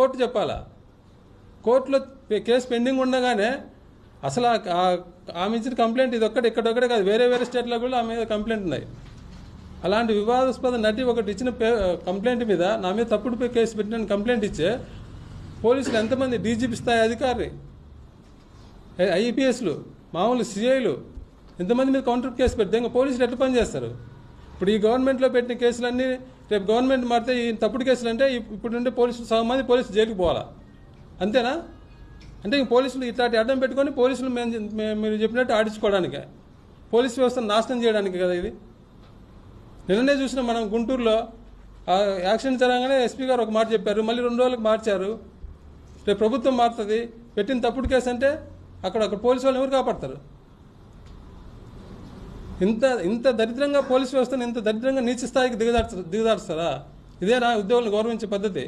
Court చెప్పాలా? కోర్టులో case pending ఉండగానే అసలు ఆమె ఇచ్చిన కంప్లైంట్ ఇది ఒక్కటి ఇక్కడొక్కడే కాదు వేరే వేరే స్టేట్లో కూడా ఆమె మీద కంప్లైంట్ ఉన్నాయి. అలాంటి వివాదాస్పద నటి ఒకటి ఇచ్చిన పే కంప్లైంట్ మీద నా మీద తప్పుడు పే- కేసు పెట్టిన కంప్లైంట్ ఇచ్చే పోలీసులు ఎంతమంది డీజీపీ స్థాయి అధికారి? ఐపీఎస్లు మామూలు సిఐలు ఎంతమంది మీద కౌంటర్ కేసు పెడితే ఇంకా పోలీసులు ఎట్లా పనిచేస్తారు ఇప్పుడు ఈ గవర్నమెంట్లో పెట్టిన కేసులన్నీ రేపు గవర్నమెంట్ మారితే ఈ తప్పుడు కేసులు అంటే ఇప్పుడు ఉండే పోలీసులు సగం మంది పోలీసులు జైలుకి పోవాలా? అంతేనా? అంటే పోలీసులు ఇట్లాంటి అడ్డం పెట్టుకొని పోలీసులు మేము మీరు చెప్పినట్టు ఆడించుకోవడానికే. పోలీస్ వ్యవస్థను నాశనం చేయడానికి కదా ఇది? నిన్ననే చూసిన మనం గుంటూరులో యాక్సిడెంట్ జరగగానే ఎస్పీ గారు ఒక మాట చెప్పారు మళ్ళీ రెండు రోజులకు మార్చారు. రేపు ప్రభుత్వం మారుతుంది పెట్టిన తప్పుడు కేసు అంటే అక్కడ అక్కడ పోలీసు వాళ్ళు ఎవరు కాపాడతారు? ఇంత ఇంత దరిద్రంగా పోలీస్ వ్యవస్థను ఇంత దరిద్రంగా నీచ స్థాయికి దిగదార్చ దిగదార్స్తారా ఇదేనా ఉద్యోగులను గౌరవించే పద్ధతి.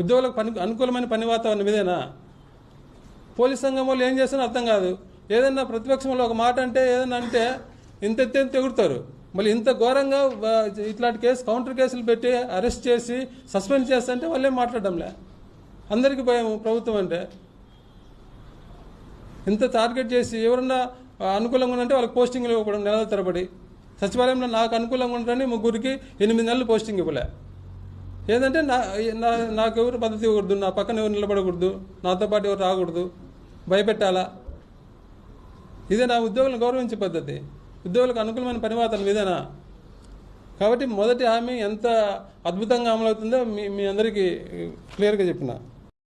ఉద్యోగులకు పని అనుకూలమైన పని వాతావరణం ఇదేనా? పోలీస్ సంఘం వాళ్ళు ఏం చేస్తారో అర్థం కాదు. ఏదన్నా ప్రతిపక్షంలో ఒక మాట అంటే ఏదన్నా అంటే ఇంత ఎత్తే తెగుడతారు మళ్ళీ ఇంత ఘోరంగా ఇట్లాంటి కేసు కౌంటర్ కేసులు పెట్టి అరెస్ట్ చేసి సస్పెండ్ చేస్తుంటే వాళ్ళేం మాట్లాడడంలే? అందరికీ భయం ప్రభుత్వం అంటే. ఇంత టార్గెట్ చేసి ఎవరన్నా అనుకూలంగా ఉంటే వాళ్ళకి పోస్టింగ్లు ఇవ్వడం నెలల తరబడి. సచివాలయంలో నాకు అనుకూలంగా ఉండని ముగ్గురికి ఎనిమిది నెలలు పోస్టింగ్ ఇవ్వలే. ఏదంటే నా నా నాకు ఎవరు పద్ధతి ఇవ్వకూడదు నా పక్కన ఎవరు నిలబడకూడదు నాతో పాటు ఎవరు రాకూడదు భయపెట్టాలా? ఇదే నా ఉద్యోగులను గౌరవించే పద్ధతి. ఉద్యోగులకు అనుకూలమైన పని ఇదేనా కాబట్టి మొదటి హామీ ఎంత అద్భుతంగా అమలవుతుందో మీ మీ అందరికీ క్లియర్గా చెప్పిన.